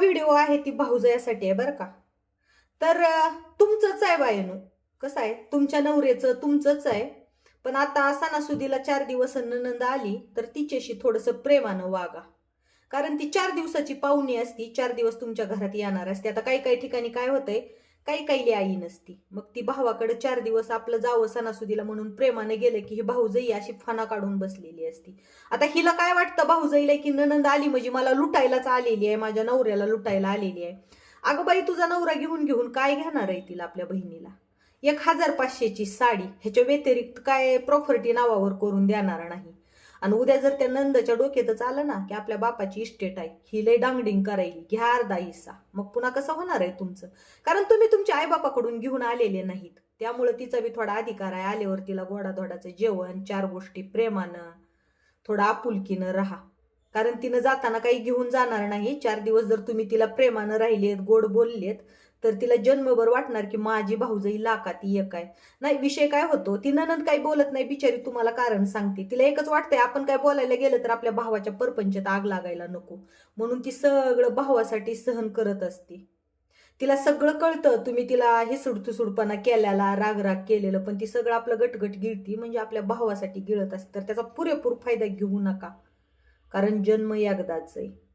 Video आहे ती भाऊजयासाठी आहे बरं का? तर तुमचंच आहे बायनो. कसं आहे? तुमच्या नवऱ्याचं तुमचंच आहे. पण आता सणासुदीला चार दिवस ननंद आली तर तिच्याशी थोडंसं प्रेमानं वागा. कारण ती चार दिवसाची पाहुणी असती चार दिवस तुमच्या घरात येणार असते. आता काही काही ठिकाणी काय होतंय? काही काही आई नसती. मग ती भावाकडे चार दिवस आपलं जावं सणासुदीला म्हणून प्रेमाने गेलं की ही भाऊजई अशी फणा काढून बसलेली असती. आता हिला काय वाटतं भाऊजईला की ननंद आली म्हणजे मला लुटायलाच आलेली आहे माझ्या नवऱ्याला लुटायला आलेली आहे. अगं बाई तुझा नवरा घेऊन घेऊन काय घेणार आहे तिला आपल्या बहिणीला? एक हजार पाचशेची साडी ह्याच्या व्यतिरिक्त काय प्रॉपर्टी नावावर करून देणार नाही. आणि उद्या जर त्या नंदच्या डोक्यातच आलं ना की आपल्या बापाची इस्टेट आहे ही लय डांगडिंग करायली घ्या अर्धा हिस्सा. मग पुन्हा कसं होणार आहे तुमचं? कारण तुम्ही तुमच्या आईबापाकडून घेऊन आलेले नाहीत. त्यामुळे तिचा बी थोडा अधिकार आहे आल्यावर तिला गोडाधोडाचं जेवण चार गोष्टी प्रेमानं थोडं आपुलकीनं राहा. कारण तिनं जाताना काही घेऊन जाणार नाही चार दिवस जर तुम्ही तिला प्रेमानं राहिलेत गोड बोललेत तर तिला जन्मभर वाटणार की माझी भाऊजई लाखात एक आहे. नाही विषय काय होतो? ती ननंद काही बोलत नाही बिचारी तुम्हाला कारण सांगते. तिला एकच वाटतंय आपण काय बोलायला गेलं तर आपल्या भावाच्या परपंचात आग लागायला नको. म्हणून ती सगळं भावासाठी सहन करत असते. तिला सगळं कळतं तुम्ही तिला हे तुसूडपणा केलेला रागराग केलेलं पण ती सगळं आपलं गटगट गिळती म्हणजे आपल्या भावासाठी गिळत असते. तर त्याचा पुरेपूर फायदा घेऊ नका. कारण जन्म एकदाच आहे.